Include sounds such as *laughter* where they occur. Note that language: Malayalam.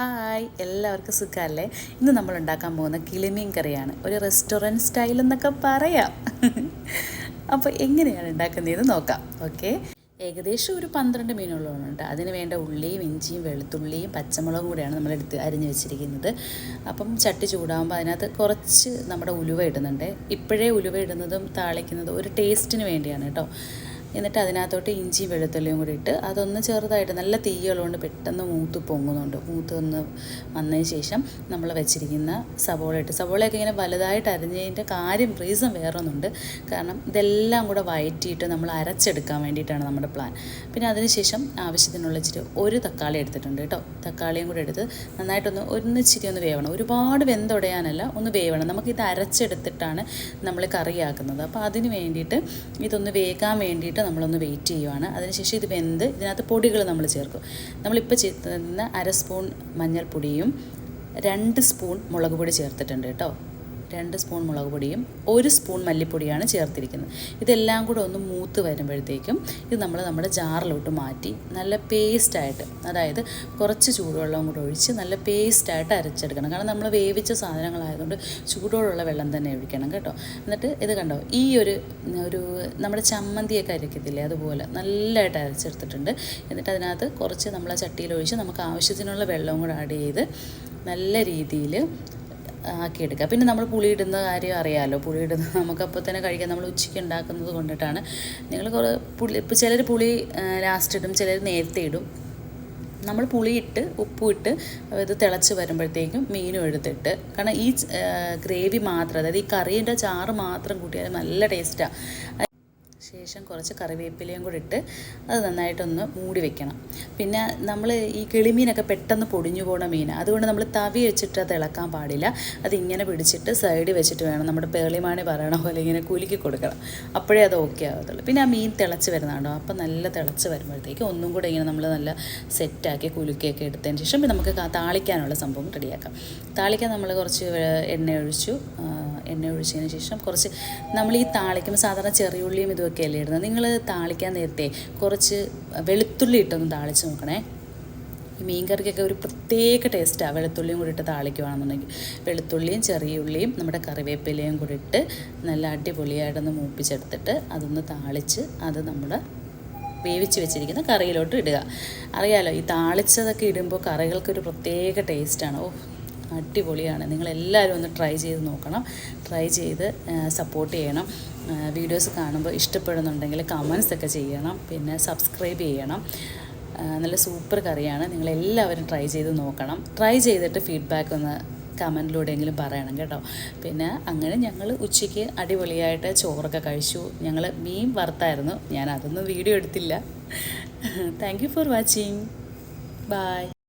ഹായ് എല്ലാവർക്കും സുഖമല്ലേ ഇന്ന് നമ്മൾ ഉണ്ടാക്കാൻ പോകുന്ന കിളിമീൻ കറിയാണ്. ഒരു റെസ്റ്റോറന്റ് സ്റ്റൈൽ എന്നൊക്കെ പറയാം. അപ്പോൾ എങ്ങനെയാണ് ഉണ്ടാക്കുന്നതെന്ന് നോക്കാം. ഓക്കെ ഏകദേശം ഒരു പന്ത്രണ്ട് മീനുകളുണ്ട് അതിന് വേണ്ട ഉള്ളിയും ഇഞ്ചിയും വെളുത്തുള്ളിയും പച്ചമുളകും കൂടെയാണ് നമ്മൾ എടുത്ത് അരിഞ്ഞ് വെച്ചിരിക്കുന്നത്. അപ്പം ചട്ടി ചൂടാകുമ്പോൾ അതിനകത്ത് കുറച്ച് നമ്മുടെ ഉലുവ ഇടുന്നുണ്ട്. ഇപ്പോഴേ ഉലുവ ഇടുന്നതും താളിക്കുന്നതും ഒരു ടേസ്റ്റിന് വേണ്ടിയാണ് കേട്ടോ. എന്നിട്ട് അതിനകത്തോട്ട് ഇഞ്ചി വെളുത്തുള്ളിയും കൂടി ഇട്ട് അതൊന്ന് ചെറുതായിട്ട് നല്ല തീയുള്ളതുകൊണ്ട് പെട്ടെന്ന് മൂത്ത് പൊങ്ങുന്നുണ്ട്. മൂത്ത് ഒന്ന് വന്നതിന് ശേഷം നമ്മൾ വെച്ചിരിക്കുന്ന സവോള ഇട്ട് സവോളയൊക്കെ ഇങ്ങനെ വലുതായിട്ട് അരിഞ്ഞതിന്റെ കാര്യം റീസൺ വേറൊന്നുണ്ട്. കാരണം ഇതെല്ലാം കൂടെ വയറ്റിയിട്ട് നമ്മൾ അരച്ചെടുക്കാൻ വേണ്ടിയിട്ടാണ് നമ്മുടെ പ്ലാൻ പിന്നെ അതിനുശേഷം ആവശ്യത്തിനുള്ള ഇച്ചിരി ഒരു തക്കാളി എടുത്തിട്ടുണ്ട് കേട്ടോ. തക്കാളിയും കൂടെ എടുത്ത് നന്നായിട്ടൊന്ന് ഒന്നിച്ചിരി ഒന്ന് വേവണം. ഒരുപാട് വെന്തുടയാനല്ല ഒന്ന് വേവണം. നമുക്കിത് അരച്ചെടുത്തിട്ടാണ് നമ്മൾ കറിയാക്കുന്നത്. അപ്പോൾ അതിന് വേണ്ടിയിട്ട് ഇതൊന്ന് വേകാൻ വേണ്ടിയിട്ട് നമ്മളൊന്ന് വെയിറ്റ് ചെയ്യുവാണ്. അതിനുശേഷം ഇത് വെന്ത് ഇതിനകത്ത് പൊടികൾ നമ്മൾ ചേർക്കും. നമ്മളിപ്പോൾ ചേർത്തുന്ന അര സ്പൂൺ മഞ്ഞൾപ്പൊടിയും രണ്ട് സ്പൂൺ മുളക് പൊടി ചേർത്തിട്ടുണ്ട് കേട്ടോ. രണ്ട് സ്പൂൺ മുളക് പൊടിയും ഒരു സ്പൂൺ മല്ലിപ്പൊടിയാണ് ചേർത്തിരിക്കുന്നത്. ഇതെല്ലാം കൂടെ ഒന്ന് മൂത്ത് വരുമ്പോഴത്തേക്കും ഇത് നമ്മൾ നമ്മുടെ ജാറിലോട്ട് മാറ്റി നല്ല പേസ്റ്റായിട്ട് അതായത് കുറച്ച് ചൂടുവെള്ളം കൂടെ ഒഴിച്ച് നല്ല പേസ്റ്റായിട്ട് അരച്ചെടുക്കണം. കാരണം നമ്മൾ വേവിച്ച സാധനങ്ങളായതുകൊണ്ട് ചൂടോടുള്ള വെള്ളം തന്നെ ഒഴിക്കണം കേട്ടോ. എന്നിട്ട് ഇത് കണ്ടോ ഈ ഒരു ഒരു നമ്മുടെ ചമ്മന്തിയൊക്കെ അരക്കത്തില്ലേ അതുപോലെ നല്ലതായിട്ട് അരച്ചെടുത്തിട്ടുണ്ട്. എന്നിട്ട് അതിനകത്ത് കുറച്ച് നമ്മൾ ചട്ടിയിൽ ഒഴിച്ച് നമുക്ക് ആവശ്യത്തിനുള്ള വെള്ളവും കൂടെ ആഡ് ചെയ്ത് നല്ല രീതിയിൽ ആക്കിയെടുക്കുക. പിന്നെ നമ്മൾ പുളി ഇടുന്ന കാര്യം അറിയാമല്ലോ പുളി *laughs* നമുക്കപ്പോൾ തന്നെ കഴിക്കാൻ നമ്മൾ ഉച്ചയ്ക്ക് ഉണ്ടാക്കുന്നത് കൊണ്ടിട്ടാണ്. നിങ്ങൾ കുറേ പുളി ഇപ്പോൾ ചിലർ പുളി ലാസ്റ്റ് ഇടും. ചിലർ നേരത്തെ ഇടും. നമ്മൾ പുളിയിട്ട് ഉപ്പും ഇത് തിളച്ച് വരുമ്പോഴത്തേക്കും മീനും എടുത്തിട്ട് കാരണം ഈ ഗ്രേവി മാത്രം അതായത് ഈ കറീന്റെ ചാറ് മാത്രം കൂട്ടിയാൽ നല്ല ടേസ്റ്റാണ് ശേഷം കുറച്ച് കറിവേപ്പിലയും കൂടി ഇട്ട് അത് നന്നായിട്ടൊന്ന് മൂടി വെക്കണം. പിന്നെ നമ്മൾ ഈ കിളിമീനൊക്കെ പെട്ടെന്ന് പൊടിഞ്ഞു പോണ മീൻ അതുകൊണ്ട് നമ്മൾ തവി വെച്ചിട്ട് അത് ഇളക്കാൻ പാടില്ല. അത് ഇങ്ങനെ പിടിച്ചിട്ട് സൈഡിൽ വെച്ചിട്ട് വേണം. നമ്മുടെ പേളിമാണി പറയണ പോലെ ഇങ്ങനെ കുലുക്കി കൊടുക്കണം. അപ്പോഴേ അത് ഓക്കെ ആകത്തുള്ളൂ പിന്നെ ആ മീൻ തിളച്ച് വരുന്നതാണോ അപ്പം നല്ല തിളച്ച് വരുമ്പോഴത്തേക്ക് ഒന്നും കൂടെ ഇങ്ങനെ നമ്മൾ നല്ല സെറ്റാക്കി കുലുക്കിയൊക്കെ എടുത്തതിന് ശേഷം നമുക്ക് താളിക്കാനുള്ള സംഭവം റെഡിയാക്കാം താളിക്കാൻ നമ്മൾ കുറച്ച് എണ്ണ ഒഴിച്ചു. എണ്ണ ഒഴിച്ചതിന് ശേഷം കുറച്ച് നമ്മൾ ഈ താളിക്കുമ്പോൾ സാധാരണ ചെറിയുള്ളിയും ഇതുമൊക്കെ അല്ലേ ഇടുന്നത്? നിങ്ങൾ താളിക്കാൻ നേരത്തെ കുറച്ച് വെളുത്തുള്ളി ഇട്ടൊന്ന് താളിച്ച് നോക്കണേ. ഈ മീൻ കറിക്കൊക്കെ ഒരു പ്രത്യേക ടേസ്റ്റാണ് വെളുത്തുള്ളിയും കൂടി ഇട്ട് താളിക്കുവാണെന്നുണ്ടെങ്കിൽ വെളുത്തുള്ളിയും ചെറിയ ഉള്ളിയും നമ്മുടെ കറിവേപ്പിലയും കൂടി ഇട്ട് നല്ല അടിപൊളിയായിട്ടൊന്ന് മൂപ്പിച്ചെടുത്തിട്ട് അതൊന്ന് താളിച്ച് അത് നമ്മൾ വേവിച്ച് വെച്ചിരിക്കുന്ന കറിയിലോട്ട് ഇടുക. അറിയാലോ ഈ താളിച്ചതൊക്കെ ഇടുമ്പോൾ കറികൾക്കൊരു പ്രത്യേക ടേസ്റ്റാണ് ഓ അടിപൊളിയാണ്. നിങ്ങളെല്ലാവരും ഒന്ന് ട്രൈ ചെയ്ത് നോക്കണം. ട്രൈ ചെയ്ത് സപ്പോർട്ട് ചെയ്യണം. വീഡിയോസ് കാണുമ്പോൾ ഇഷ്ടപ്പെടുന്നുണ്ടെങ്കിൽ കമൻസ് ഒക്കെ ചെയ്യണം. പിന്നെ സബ്സ്ക്രൈബ് ചെയ്യണം. നല്ല സൂപ്പർ കറിയാണ്. നിങ്ങളെല്ലാവരും ട്രൈ ചെയ്ത് നോക്കണം. ട്രൈ ചെയ്തിട്ട് ഫീഡ്ബാക്ക് ഒന്ന് കമന്റിലൂടെയെങ്കിലും പറയണം കേട്ടോ. പിന്നെ അങ്ങനെ ഞങ്ങൾ ഉച്ചയ്ക്ക് അടിപൊളിയായിട്ട് ചോറൊക്കെ കഴിച്ചു. ഞങ്ങൾ മീൻ വറുത്തായിരുന്നു. ഞാൻ അതൊന്നും വീഡിയോ എടുത്തില്ല. Thank for watching bye